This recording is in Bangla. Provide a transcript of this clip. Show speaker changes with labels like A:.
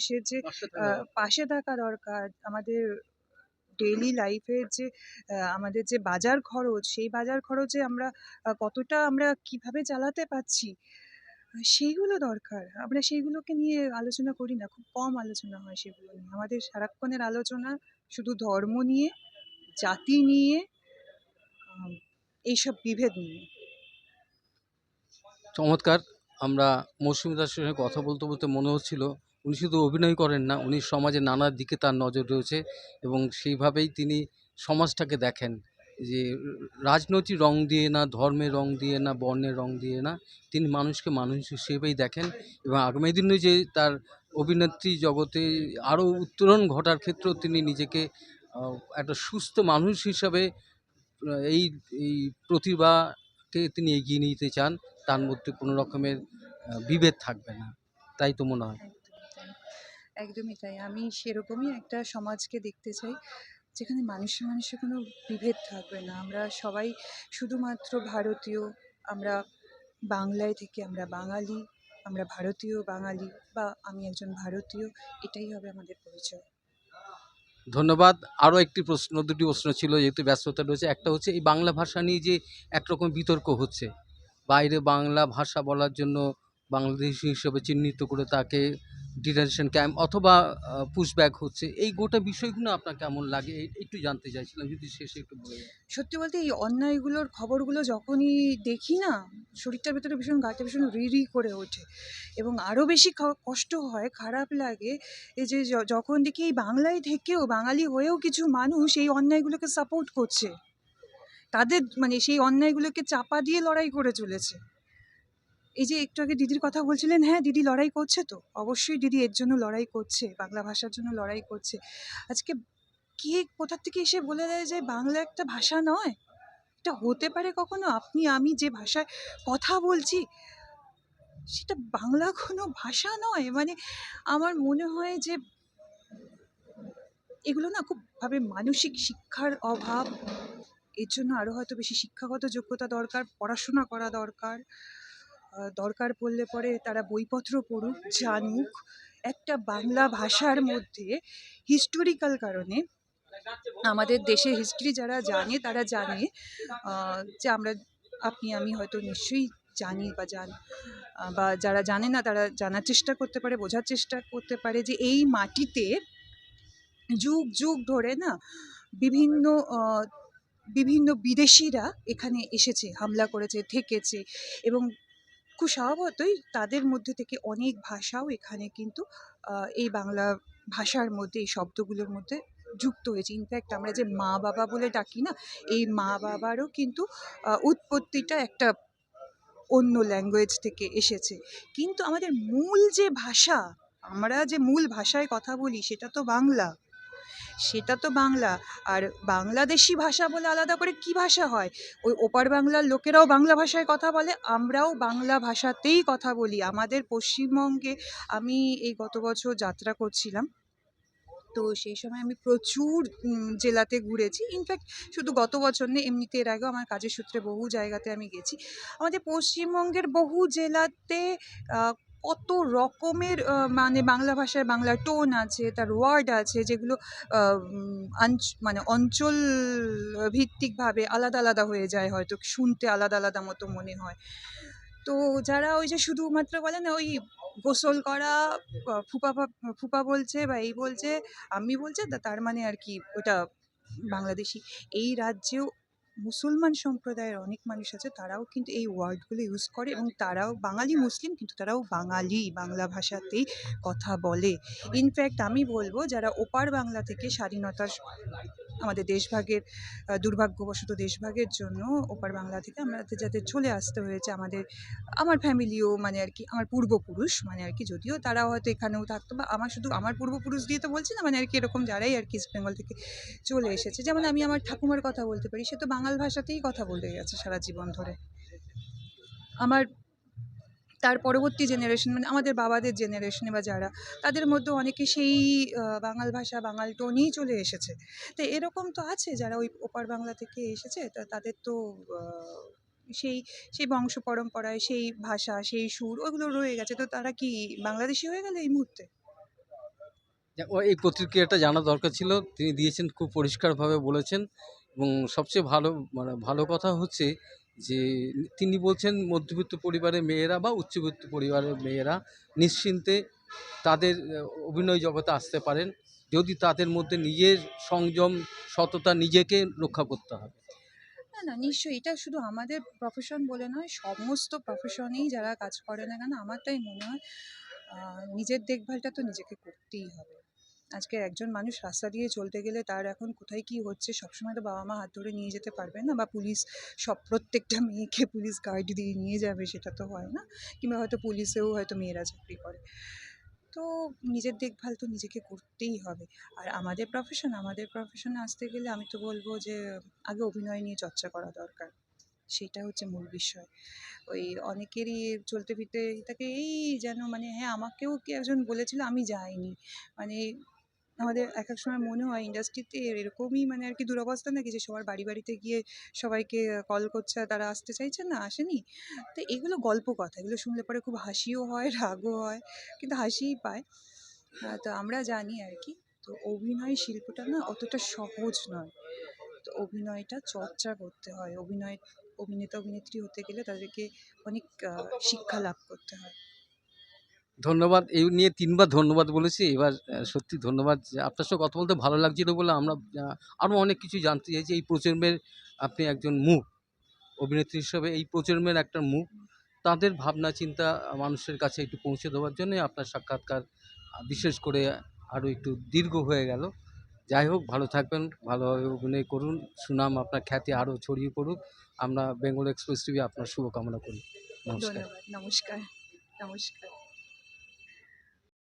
A: মানুষের যে
B: পাশে থাকা
A: দরকার আমাদের ডেইলি লাইফের যে আমাদের যে বাজার খরচ সেই বাজার খরচে আমরা কতটা আমরা কীভাবে চালাতে পারছি সেইগুলো দরকার। আমরা সেইগুলোকে নিয়ে আলোচনা করি না খুব কম আলোচনা হয় সেগুলো নিয়ে। আমাদের সারাক্ষণের আলোচনা শুধু ধর্ম নিয়ে জাতি নিয়ে এইসব বিভেদ নিয়ে।
B: চমৎকার আমরা মৌসুমী দাসের সঙ্গে কথা বলতে বলতে মনে হচ্ছিল উনি শুধু অভিনয় করেন না, উনি সমাজের নানা দিকে তার নজর রয়েছে এবং সেইভাবেই তিনি সমাজটাকে দেখেন। যে রাজনৈতিক রং দিয়ে না, ধর্মের রং দিয়ে না, বর্ণের রং দিয়ে না, তিনি মানুষকে মানুষ হিসেবেই দেখেন এবং আগামী দিনে যে তার অভিনেত্রী জগতে আরও উত্তরণ ঘটার ক্ষেত্রেও তিনি নিজেকে একটা সুস্থ মানুষ হিসাবে এই এই প্রতিভাকে তিনি এগিয়ে নিতে চান, তার মধ্যে কোনো রকমের বিভেদ থাকবে না। তাই তো মনে হয়।
A: একদমই তাই। আমি সেরকমই একটা সমাজকে দেখতে চাই, যেখানে মানুষে মানুষে কোনো বিভেদ থাকবে না। আমরা সবাই শুধুমাত্র ভারতীয়, আমরা বাংলায় থেকে আমরা বাঙালি, আমরা ভারতীয় বাঙালি বা আমি একজন ভারতীয়, এটাই হবে আমাদের পরিচয়।
B: ধন্যবাদ। আরও একটি প্রশ্ন, দুটি প্রশ্ন ছিল, যেহেতু ব্যস্ততা রয়েছে। একটা হচ্ছে, এই বাংলা ভাষা নিয়ে যে একরকম বিতর্ক হচ্ছে, বাইরে বাংলা ভাষা বলার জন্য বাংলাদেশি হিসেবে চিহ্নিত করে তাকে ডিটেনশন ক্যাম্প অথবা পুশব্যাক হচ্ছে, এই গোটা বিষয়গুলো আপনার কেমন লাগে? একটু জানতে চাইছিলাম, যদি শেষে একটু
A: সত্যি বলতে এই অন্যায়গুলোর খবরগুলো যখনই দেখি না, শরীরটার ভেতরে ভীষণ, গাটা ভীষণ রি রি করে ওঠে। এবং আরও বেশি কষ্ট হয়, খারাপ লাগে, এই যে যখন দেখি এই বাংলায় থেকেও, বাঙালি হয়েও কিছু মানুষ এই অন্যায়গুলোকে সাপোর্ট করছে। তাদের মানে সেই অন্যায়গুলোকে চাপা দিয়ে লড়াই করে চলেছে। এই যে একটু আগে দিদির কথা বলছিলেন হ্যাঁ দিদি লড়াই করছে তো। অবশ্যই দিদি এর জন্য লড়াই করছে, বাংলা ভাষার জন্য লড়াই করছে। আজকে কে কোথার থেকে এসে বলে দেয় যে বাংলা একটা ভাষা নয়? এটা হতে পারে কখনো? আপনি, আমি যে ভাষায় কথা বলছি, সেটা বাংলা কোনো ভাষা নয়। মানে আমার মনে হয় যে এগুলো না খুব ভাবে মানসিক শিক্ষার অভাব। এর জন্য আরও হয়তো বেশি শিক্ষাগত যোগ্যতা দরকার, পড়াশোনা করা দরকার। দরকার পড়লে পরে তারা বইপত্র পড়ুক, জানুক। একটা বাংলা ভাষার মধ্যে হিস্টোরিক্যাল কারণে আমাদের দেশে হিস্ট্রি যারা জানে, তারা জানে যে আমরা, আপনি, আমি হয়তো নিশ্চয়ই জানি বা জান, বা যারা জানে না, তারা জানার চেষ্টা করতে পারে, বোঝার চেষ্টা করতে পারে যে এই মাটিতে যুগ যুগ ধরে না বিভিন্ন বিভিন্ন বিদেশিরা এখানে এসেছে, হামলা করেছে, থেকেছে এবং খুব স্বভাবতই তাদের মধ্যে থেকে অনেক ভাষাও এখানে কিন্তু এই বাংলা ভাষার মধ্যে, এই শব্দগুলোর মধ্যে যুক্ত হয়েছে। ইনফ্যাক্ট আমরা যে মা বাবা বলে ডাকি না, এই মা বাবারও কিন্তু উৎপত্তিটা একটা অন্য ল্যাঙ্গুয়েজ থেকে এসেছে। কিন্তু আমাদের মূল যে ভাষা, আমরা যে মূল ভাষায় কথা বলি সেটা তো বাংলা। সেটা তো বাংলা। আর বাংলাদেশি ভাষা বলে আলাদা করে কি ভাষা হয়? ওই ওপার বাংলার লোকেরাও বাংলা ভাষায় কথা বলে, আমরাও বাংলা ভাষাতেই কথা বলি। আমাদের পশ্চিমবঙ্গে আমি এই গত বছর যাত্রা করছিলাম। তো সেই সময় আমি প্রচুর জেলাতে ঘুরেছি। ইনফ্যাক্ট শুধু গত বছর নেই এমনিতে এর আগেও আমার কাজের সূত্রে বহু জায়গাতে আমি গেছি। আমাদের পশ্চিমবঙ্গের বহু জেলাতে কত রকমের মানে বাংলা ভাষায় বাংলা টোন আছে, তার ওয়ার্ড আছে, যেগুলো মানে অঞ্চল ভিত্তিকভাবে আলাদা আলাদা হয়ে যায় হয়তো, শুনতে আলাদা আলাদা মতো মনে হয়। তো যারা ওই যে শুধুমাত্র বলে না, ওই গোসল করা ফুপা ফুপা বলছে বা এই বলছে, আমি বলছে তার মানে আর কি ওটা বাংলাদেশি। এই রাজ্যেও মুসলমান সম্প্রদায়ের অনেক মানুষ আছে তারাও কিন্তু এই ওয়ার্ডগুলো ইউজ করে এবং তারাও বাঙালি মুসলিম কিন্তু তারাও বাঙালি বাংলা ভাষাতেই কথা বলে। ইনফ্যাক্ট আমি বলব যারা ওপার বাংলা থেকে স্বাধীনতার আমাদের দেশভাগের দুর্ভাগ্যবশত দেশভাগের জন্য ওপার বাংলা থেকে আমাদের যাতে চলে আসতে হয়েছে আমাদের, আমার ফ্যামিলিও মানে আর কি, আমার পূর্বপুরুষ মানে আর কি, যদিও তারাও হয়তো এখানেও থাকতো বা আমার শুধু আমার পূর্বপুরুষ দিয়ে তো বলছি না মানে আর কি এরকম যারাই আর কি ইস্ট বেঙ্গল থেকে চলে এসেছে। যেমন আমি আমার ঠাকুমার কথা বলতে পারি, সে তো বাঙাল ভাষাতেই কথা বলে গেছে সারা জীবন ধরে। আমার তার পরবর্তী জেনারেশন মানে আমাদের বাবাদের জেনারেশনে বা যারা, তাদের মধ্যে অনেকে সেই বাঙাল ভাষা, বাঙাল টোনেই চলে এসেছে। তো এরকম তো আছে, যারা ওই ওপার বাংলা থেকে এসেছে, তা তাদের তো সেই সেই বংশ পরম্পরায়, সেই ভাষা, সেই সুর ওগুলো রয়ে গেছে। তো তারা কি বাংলাদেশি হয়ে গেল এই মুহূর্তে?
B: এই প্রতিক্রিয়াটা জানা দরকার ছিল। তিনি দিয়েছেন, খুব পরিষ্কারভাবে বলেছেন। এবং সবচেয়ে ভালো মানে ভালো কথা হচ্ছে যে তিনি বলছেন মধ্যবিত্ত পরিবারের মেয়েরা বা উচ্চবিত্ত পরিবারের মেয়েরা নিশ্চিন্তে তাদের অভিনয় জগতে আসতে পারেন। যদি তাদের মধ্যে নিজের সংযম, সততা নিজেকে রক্ষা করতে হবে
A: না না, নিশ্চয়ই। এটা শুধু আমাদের প্রফেশন বলে নয়, সমস্ত প্রফেশনেই যারা কাজ করে না কেন, আমার তাই মনে হয় নিজের দেখভালটা তো নিজেকে করতেই হবে। আজকে একজন মানুষ রাস্তা দিয়ে চলতে গেলে তার এখন কোথায় কি হচ্ছে সবসময় তো বাবা মা হাত ধরে নিয়ে যেতে পারবে না বা পুলিশ সব প্রত্যেকটা মেয়েকে পুলিশ গাইড দিয়ে নিয়ে যাবে সেটা তো হয় না। কিংবা হয়তো পুলিশেও হয়তো মেয়েরা চাকরি করে। তো নিজের দেখভাল তো নিজেকে করতেই হবে। আর আমাদের প্রফেশন আমাদের প্রফেশনে আসতে গেলে আমি তো বলব যে আগে অভিনয় নিয়ে চর্চা করা দরকার। সেটা হচ্ছে মূল বিষয়। ওই অনেকেরই চলতে ফিরতে তাকে এই যেন মানে হ্যাঁ আমাকেও কি একজন বলেছিল, আমি যাইনি। মানে আমাদের এক এক সময় মনে হয় ইন্ডাস্ট্রিতে এরকমই মানে আর কি দুরবস্থা নাকি যে সবার বাড়ি বাড়িতে গিয়ে সবাইকে কল করছে তারা আসতে চাইছে? না, আসেনি। তো এগুলো গল্প কথা। এগুলো শুনলে পরে খুব হাসিও হয়, রাগও হয়, কিন্তু হাসিই পায়। তো আমরা জানি আর কি তো অভিনয় শিল্পটা না অতটা সহজ নয়। তো অভিনয়টা চর্চা করতে হয়। অভিনয় অভিনেতা অভিনেত্রী হতে গেলে তাদেরকে অনেক শিক্ষা লাভ করতে হয়।
B: ধন্যবাদ, এই নিয়ে তিনবার ধন্যবাদ বলেছি। এবার সত্যি ধন্যবাদ। আপনার সঙ্গে কথা বলতে ভালো লাগছিল বলে আমরা আরও অনেক কিছু জানতে চাইছি। এই প্রজন্মের আপনি একজন মুখ অভিনেত্রী হিসেবে এই প্রজন্মের একটা মুখ তাদের ভাবনা, চিন্তা মানুষের কাছে একটু পৌঁছে দেওয়ার জন্য আপনার সাক্ষাৎকার বিশেষ করে আরও একটু দীর্ঘ হয়ে গেল। যাই হোক, ভালো থাকবেন, ভালোভাবে অভিনয় করুন। সুনাম আপনার খ্যাতি আরও ছড়িয়ে পড়ুক। আমরা বেঙ্গল এক্সপ্রেস টিভি আপনার শুভকামনা করি। নমস্কার।
A: নমস্কার নমস্কার।